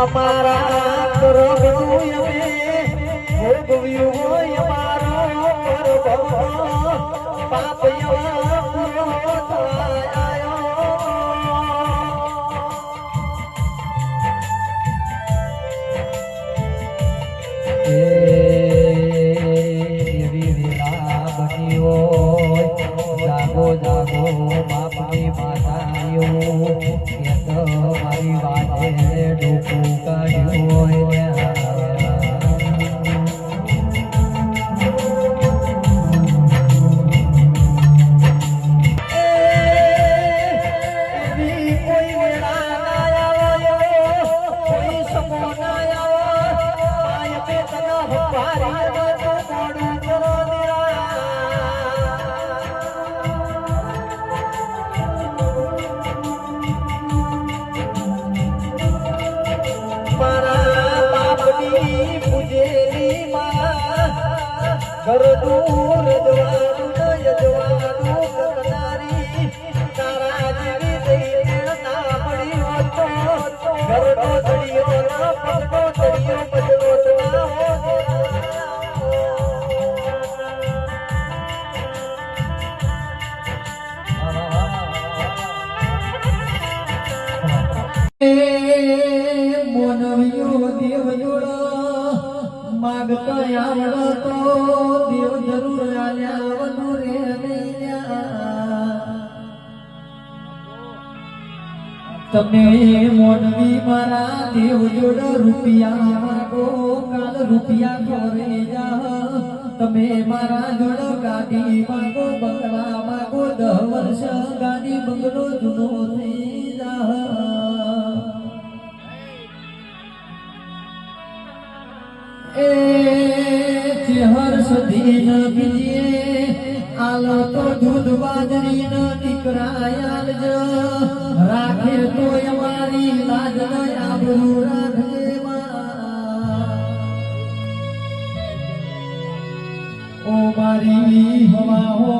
અમારા અમે ભોગવ્યું હોય અમારો પરભવ પાપ એવા જાગો બાપની માતાઓ કે તો મારી વાતે ડોકું કાઢ્યું હોય એવી ઘર દૂર જવાનું ન યજવાનું કરનારી તારા તો તમે મોડવી મારા દેવ જોડો રૂપિયા માગો, કાલ રૂપિયા ઘરે જા. તમે મારા જોડ ગાડી માગો, બંગલા માગો, દહ વર્ષ ગાડી બંગલો જૂનો થઈ જા. એ સુધી ન બીજીએ. આલો તો દૂધ બાજરી ન દીકરાયાલ જ રાખે તો અમારી લાજ ન મારી હવા હો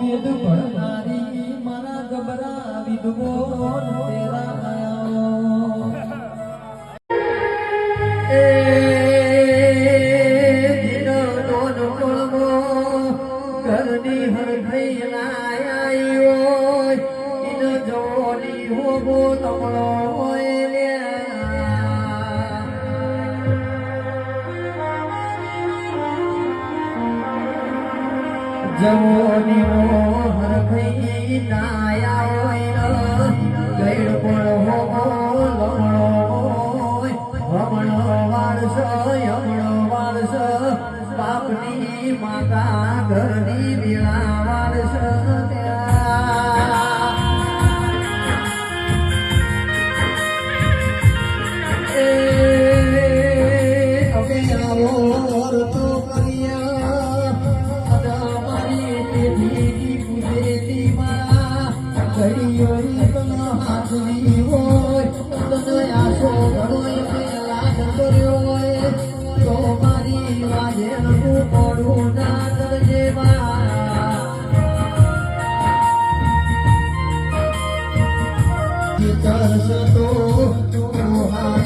વેદ ભણનારી મારા ગબરા વિધવો તેરા જવોની મોહર ખઈ નાયા હોય ગઈડ પણ હો લમણો. માતા ઘરની વીણા વારસ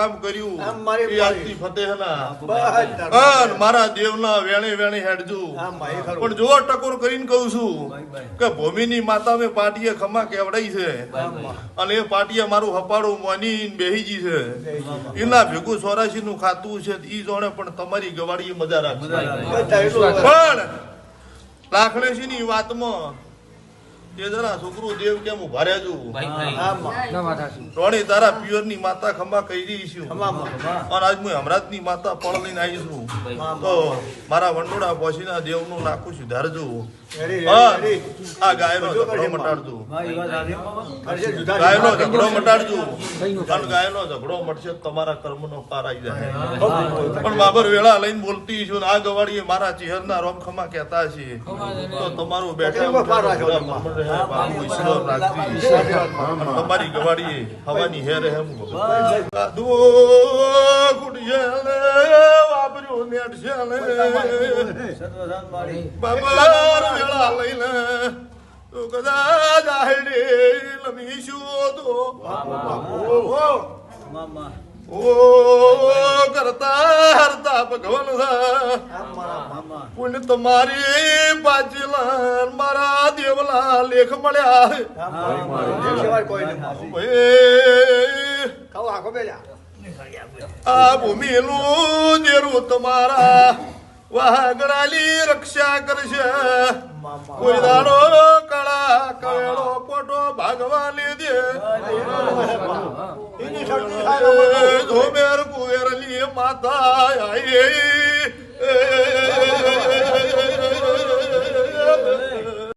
કામ કર્યું. એ આજથી ફતેહના અન મારા દેવના વેણે વેણે હેડજુ. પણ જો ટકોર કરીને કહું છું કે ભૂમિની માતા મેં પાટીએ ખમા કેવડાઈ છે. અને એ પાટીએ મારું હપાડું મોની બેહીજી છે. એના ભેગું સોરાશી નું ખાતું છે ઈ જોણે પણ તમારી ગવાડી મજા રાખશે પણ લાખણેશી ની વાતમાં તે જરા છોકરું દેવ કેમ ઊભા રહેજો? રોણી તારા પિયરની માતા ખંભા કહી રહી છું. અને આજ હું હમરાજની માતા પળ લઈને આવી છું. તો મારા વંડોળા પોસીના દેવનું નાખું સુધારજો. આ ગાયનો ઝઘડો મટાડજો. ગાયનો ઝઘડો મટાડજો. અને ગાયનો ઝઘડો મટશે તમારા કર્મનો પાર આવી જાય. પણ બાબર વેળા લઈને બોલતી છું આ ગવાડીએ મારા ચહેરના રોમ ખમા કહેતા છે. તો તમારું બેઠા તમારી ગવાડીએ હવાની હેર હેમ વાપર્યું નેટ છે બાબર વેળા લઈને તો કદાચ આહડે લમીશું તો. ઓ કરતા હરતા ભગવાન પુણ્ય તમારી પાછલા મારા દેવલા લેખ મળ્યા આ ભૂમિનું જેરું તમારા વાઘડાલી રક્ષા કરશે. કોઈ દાડો કળા કવેળો પોટો ભાગવા લીધે ધોમેર કુવેરલી માતા આઈ.